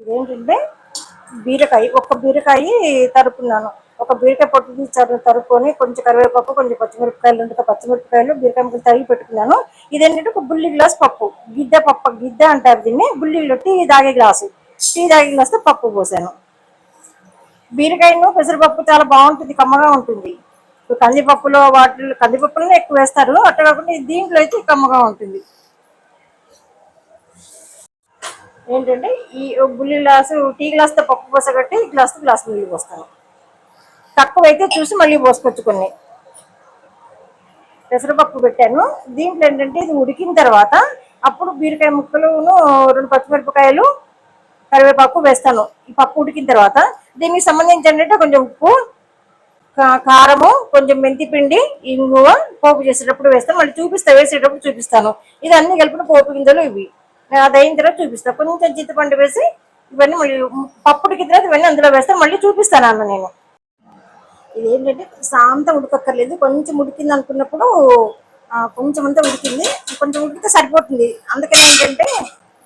ఇదేంటంటే బీరకాయ ఒక బీరకాయ తరుపున్నాను. ఒక బీరకాయ పొట్టు తీసి తరుపుకొని కొంచెం కరివేపాకు కొంచెం పచ్చిమిరపకాయలు రెండు పచ్చిమిరపకాయలు బీరకాయ ముక్కలు తరిగి పెట్టుకున్నాను. ఇదేంటంటే ఒక బుల్లి గ్లాస్ పప్పు గిద్ద పప్పు గిడ్డ అంటారు దీన్ని బుల్లిలో టీ తాగే గ్లాసు. టీ తాగే గ్లాస్తో పప్పు పోసాను. బీరకాయను పెసరపప్పు చాలా బాగుంటుంది కమ్మగా ఉంటుంది. కందిపప్పులో వాటిలో కందిపప్పులోనే ఎక్కువ వేస్తారు అట్లా కాకుండా దీంట్లో అయితే కమ్మగా ఉంటుంది. ఏంటంటే ఈ బుల్లి గ్లాసు టీ గ్లాస్తో పప్పు పోసగట్టి ఈ గ్లాస్తో గ్లాస్ నీళ్ళు పోస్తాను. తక్కువ అయితే చూసి మళ్ళీ పోసుకోవచ్చు కొన్ని. పెసరపప్పు పెట్టాను. దీంట్లో ఏంటంటే ఇది ఉడికిన తర్వాత అప్పుడు బీరకాయ ముక్కలును రెండు పచ్చిమిరపకాయలు కరివేపాకు వేస్తాను. ఈ పప్పు ఉడికిన తర్వాత దీనికి సంబంధించి ఏంటంటే కొంచెం ఉప్పు కారము కొంచెం మెంతిపిండి ఇంగువ పోపు చేసేటప్పుడు వేస్తాను. మళ్ళీ చూపిస్తా వేసేటప్పుడు చూపిస్తాను. ఇది అన్ని కలిపిన పోపు గింజలు ఇవి. అది అయిన తర్వాత చూపిస్తాను కొంచెం చింతపండు వేసి ఇవన్నీ మళ్ళీ పప్పుడికి తర్వాత ఇవన్నీ అందులో వేస్తే మళ్ళీ చూపిస్తాను అన్న నేను. ఇది ఏంటంటే సాంత ఉడకక్కర్లేదు. కొంచెం ఉడికింది అనుకున్నప్పుడు కొంచెం అంతా ఉడికింది. కొంచెం ఉడికితే సరిపోతుంది. అందుకని ఏంటంటే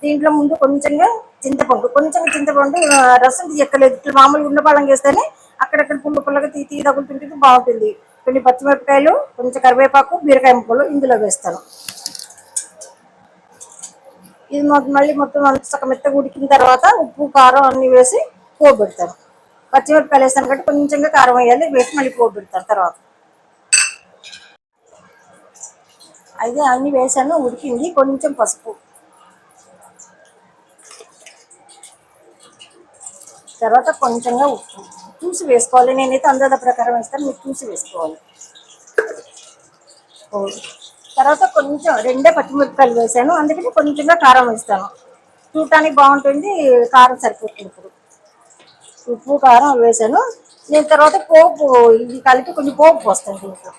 దీంట్లో ముందు కొంచెంగా చింతపండు. కొంచెం చింతపండు రసం తీయక్కర్లేదు. ఇట్లా మామూలుగా ఉండపాలం చేస్తేనే అక్కడక్కడ పుల్ల పుల్లగా తీ తీ తగులుతుంటే బాగుంటుంది. కొన్ని పచ్చిమిరపకాయలు కొంచెం కరివేపాకు బీరకాయ ముక్కలు ఇందులో వేస్తాను. ఇది మాకు మళ్ళీ మొత్తం అంత మెత్తగా ఉడికిన తర్వాత ఉప్పు కారం అన్ని వేసి పోబెడతారు. పచ్చిమిరపకాయలు వేస్తాను కాబట్టి కొంచెంగా కారం వేయాలి వేసి మళ్ళీ పోబెడతారు తర్వాత. అయితే అన్ని వేసాను ఉడికింది. కొంచెం పసుపు. తర్వాత కొంచెంగా ఉప్పు. చూసి వేసుకోవాలి. నేనైతే అందాద ప్రకారం వేస్తాను మీరు చూసి వేసుకోవాలి. తర్వాత కొంచెం రెండే పచ్చిమిరపకాయలు వేసాను. అందుకని కొంచెంగా కారం వేస్తాను. చూడటానికి బాగుంటుంది కారం సరిపోతుంది ఇప్పుడు. ఉప్పు కారం వేసాను. నేను తర్వాత పోపు ఇది కలిపి కొంచెం పోపు పోస్తాను దీంట్లో.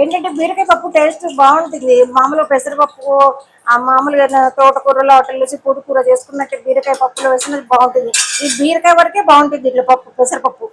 ఏంటంటే బీరకాయ పప్పు టేస్ట్ బాగుంటుంది. మామూలుగా పెసరపప్పు ఆ మామూలుగా తోటకూరలో హోటల్ వేసి పొడి కూర చేసుకున్నట్టు బీరకాయ పప్పులో వేసినది బాగుంటుంది. ఈ బీరకాయ వరకే బాగుంటుంది ఇట్లా పప్పు పెసరపప్పు.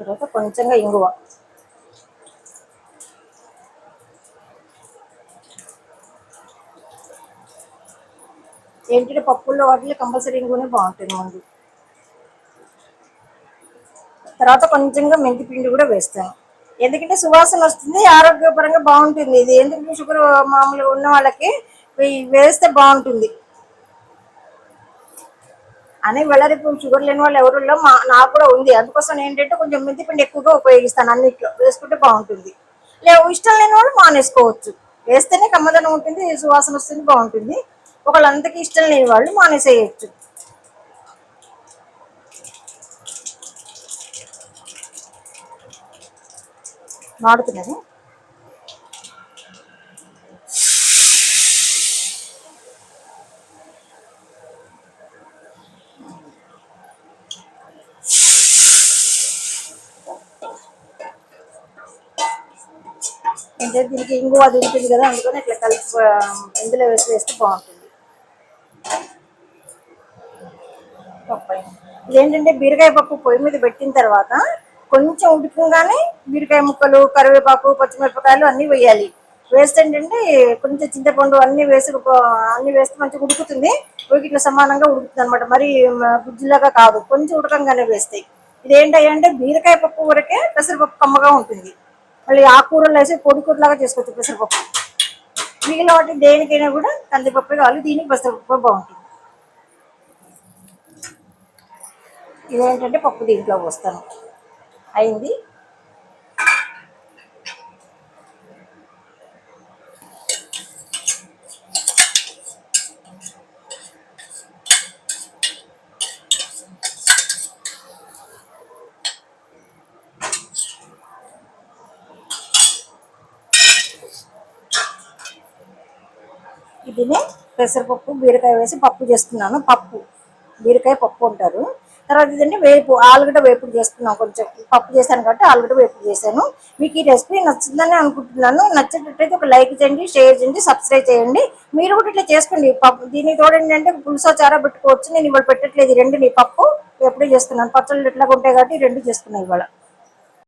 తర్వాత కొంచెంగా ఇంగువ. ఏంటంటే పప్పుల్లో వాటిలో కంపల్సరీ ఇంగువనే బాగుంటుంది ముందు తర్వాత కొంచెంగా మెంతిపిండి కూడా వేస్తాను. ఎందుకంటే సువాసన వస్తుంది ఆరోగ్యపరంగా బాగుంటుంది. ఇది ఎందుకంటే షుగర్ మామూలుగా ఉన్న వాళ్ళకి వేస్తే బాగుంటుంది. అని వెళ్ళరిపు షుగర్ లేని వాళ్ళు ఎవరిలో మా నాకు కూడా ఉంది. అందుకోసం ఏంటంటే కొంచెం మెంతి పిండి ఎక్కువగా ఉపయోగిస్తాను. అన్నిట్లో వేసుకుంటే బాగుంటుంది. లేవు ఇష్టం లేని వాళ్ళు మానేసుకోవచ్చు. వేస్తేనే కమ్మదనం ఉంటుంది సువాసన వస్తుంది బాగుంటుంది. ఒకళ్ళు ఇష్టం లేని వాళ్ళు మానేసేయచ్చు. వాడుతున్నాను అంటే దీనికి ఇంగువ అది ఉంటుంది కదా అందుకని ఇట్లా కలిపి ఇందులో వేసి వేస్తే బాగుంటుంది. ఇదేంటంటే బీరకాయ పప్పు పొయ్యి మీద పెట్టిన తర్వాత కొంచెం ఉడికంగానే బీరకాయ ముక్కలు కరివేపాకు పచ్చిమిరపకాయలు అన్నీ వేయాలి. వేస్తే ఏంటంటే కొంచెం చింతపండు అన్నీ వేసి అన్నీ వేస్తే మంచిగా ఉడుకుతుంది. ఇట్లా సమానంగా ఉడుకుతుంది అనమాట మరి గుజ్జులాగా కాదు కొంచెం ఉడకంగానే వేస్తాయి ఇది బీరకాయ పప్పు వరకే పెసరపప్పు కమ్మగా ఉంటుంది. మళ్ళీ ఆకుకూరలు వేసి పొడి కూరలాగా చేసుకోవచ్చు. పెసరపప్పు. మిగిలిన వాటి దేనికైనా కూడా కందిపప్పు కావాలి. దీనికి పెసరపప్పు బాగుంటుంది. ఇదేంటంటే పప్పు దీంట్లో పోస్తాను. అయింది. ఇదినే పెసరపప్పు బీరకాయ వేసి పప్పు చేస్తున్నాను పప్పు. బీరకాయ పప్పు అంటారు. తర్వాత ఇదండి వేపు ఆలుగడ్డ వేపుడు చేస్తున్నాం కొంచెం. పప్పు చేశాను కాబట్టి ఆలుగడ్డ వేపుడు చేశాను. మీకు ఈ రెసిపీ నచ్చిందని అనుకుంటున్నాను. నచ్చేటట్టయితే ఒక లైక్ చేయండి షేర్ చేయండి సబ్స్క్రైబ్ చేయండి. మీరు కూడా ఇట్లా చేసుకోండి. పప్పు దీన్ని తోడండి అంటే పులుసో చారా పెట్టుకోవచ్చు. నేను ఇవాళ పెట్టట్లేదు రెండు. నీ పప్పు ఎప్పుడూ చేస్తున్నాను. పచ్చళ్ళు ఎట్లా ఉంటాయి కాబట్టి రెండు చేస్తున్నాను ఇవాళ.